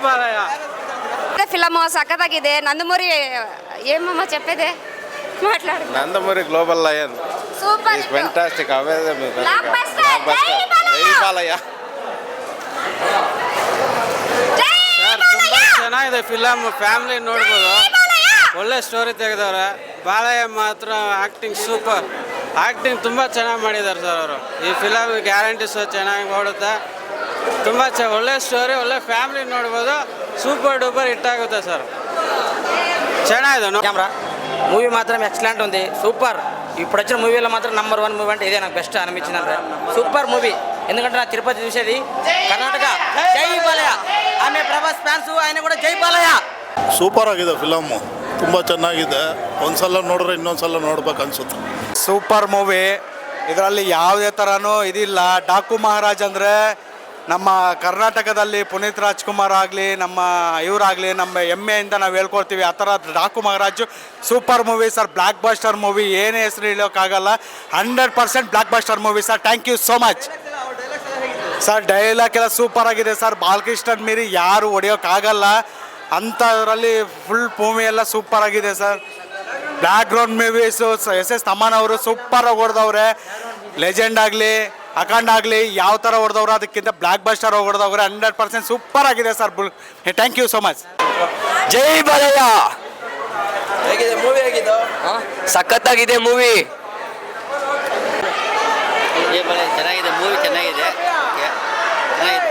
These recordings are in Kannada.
అభిప్రాయ ఫిలము సక్కదగిదే ನಂದಮೂರಿ ఏమమ్మా చెప్పేదే? మాట్లాడు Nandamuri global lion super fantastic available ಚೆನ್ನಾಗಿದೆ ಫಿಲಮ್ ಫ್ಯಾಮಿಲಿ ನೋಡ್ಬೋದು. ಒಳ್ಳೆ ಸ್ಟೋರಿ ತೆಗೆದವ್ರೆ. ಬಾಲಯ್ಯ ಮಾತ್ರ ಆಕ್ಟಿಂಗ್ ಸೂಪರ್ ಆಕ್ಟಿಂಗ್ ತುಂಬ ಚೆನ್ನಾಗಿ ಮಾಡಿದ್ದಾರೆ ಸರ್ ಅವರು. ಈ ಫಿಲಮ್ ಗ್ಯಾರಂಟಿ ಸೊ ಚೆನ್ನಾಗಿ ಓಡುತ್ತೆ. ತುಂಬ ಚ ಒಳ್ಳೆ ಸ್ಟೋರಿ ಒಳ್ಳೆ ಫ್ಯಾಮಿಲಿ ನೋಡ್ಬೋದು సూపర్ డూపర్ హిట్ ఆగుతా సార్ ಚೆನ್ನಾಗಿದೆ ನೋ- కెమెరా మూవీ మాత్రం ఎక్సలెంట్ ఉంది సూపర్ ఇప్పుడు వచ్చిన మూవీలో మాత్రం నంబర్ వన్ మూవీ అంటే ఇదే నాకు బెస్ట్ అనిపించింది అంటే సూపర్ మూవీ ఎందుకంటే నా తిరుపతి చూసేది కర్ణాటక జై బాలయ్య ఆమె ప్రభాస్ ఫ్యాన్స్ ఆయన కూడా జై బాలయ్య ಸೂಪರ್ ಆಗಿದೆ ಫಿಲಮ್ಮು ತುಂಬ ಚೆನ್ನಾಗಿದೆ ಒಂದ್ಸಲ ನೋಡಿದ್ರೆ ಇನ್ನೊಂದ್ಸಲ ನೋಡ್ಬೇಕು ಅನ್ಸುತ್ತೆ ಸೂಪರ್ ಮೂವಿ ಇದರಲ್ಲಿ ಯಾವುದೇ ಥರನೂ ಇದಿಲ್ಲ ಡಾಕು ಮಹಾರಾಜ್ ಅಂದರೆ ನಮ್ಮ ಕರ್ನಾಟಕದಲ್ಲಿ ಪುನೀತ್ ರಾಜ್ಕುಮಾರ್ ಆಗಲಿ, ನಮ್ಮ ಇವರಾಗಲಿ, ನಮ್ಮ ಹೆಮ್ಮೆಯಿಂದ ನಾವು ಹೇಳ್ಕೊಡ್ತೀವಿ ಆ ಥರ Daaku Maharaj, super movie sir blockbuster movie, ಏನೇ ಹೆಸರು ಹೇಳೋಕ್ಕಾಗಲ್ಲ hundred percent blockbuster movie sir. Thank you so much. Sir, dialogue ಎಲ್ಲ ಸೂಪರ್ ಆಗಿದೆ ಸರ್. ಬಾಲಕೃಷ್ಣನ್ ಮೀರಿ ಯಾರು ಹೊಡೆಯೋಕ್ಕಾಗಲ್ಲ ಅಂಥದ್ರಲ್ಲಿ ಫುಲ್ ಮೂವಿ ಎಲ್ಲ ಸೂಪರ್ ಆಗಿದೆ sir. Background movies, S S ತಮ್ಮನವರು ಸೂಪರಾಗಿ ಹೊಡೆದವ್ರೆ. ಲೆಜೆಂಡ್ ಆಗಲಿ ಅಖಂಡ್ ಆಗಲಿ ಯಾವ ಥರ ಹೊಡೆದವ್ರು ಅದಕ್ಕಿಂತ ಬ್ಲ್ಯಾಕ್ ಬಸ್ಟರ್ ಹೊಡೆದವ್ರೆ ಹಂಡ್ರೆಡ್ ಪರ್ಸೆಂಟ್ ಸೂಪರ್ ಆಗಿದೆ sir bull thank you so much Jai Balayya ಹೇಗಿದೆ ಮೂವಿ ಹೇಗಿದ್ದು ಸಖತ್ತಾಗಿದೆ ಮೂವಿ ಚೆನ್ನಾಗಿದೆ ಮೂವಿ ಚೆನ್ನಾಗಿದೆ. ಚೆನ್ನಾಗಿದೆ.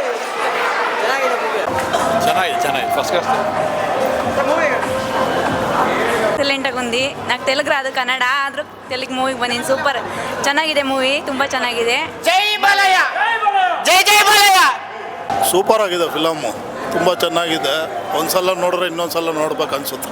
ಚೆನ್ನಾಗಿದೆ ಚೆನ್ನಾಗಿದೆ ಫಸ್ಟ್ ಕ್ಲಾಸ್ ಎಕ್ಸಲೆಂಟಾಗಿ ఉంది ನಾಕ್ తెలుగు ಅದು ಕನ್ನಡ ಆದ್ರೂ ತೆಲುಗು ಮೂವಿ ಬಂದೀನಿ. ಸೂಪರ್ ಚೆನ್ನಾಗಿದೆ ಮೂವಿ ತುಂಬಾ ಚೆನ್ನಾಗಿದೆ. ಜೈ ಬಲಯ ಜೈ ಜೈ ಬಲಯ ಸೂಪರ್ ಆಗಿದೆ ಫಿಲಮ್ ತುಂಬಾ ಚೆನ್ನಾಗಿದೆ. ಒಂದ್ಸಲ ನೋಡಿದ್ರೆ ಇನ್ನೊಂದ್ಸಲ ನೋಡ್ಬೇಕು ಅನ್ಸುತ್ತೆ.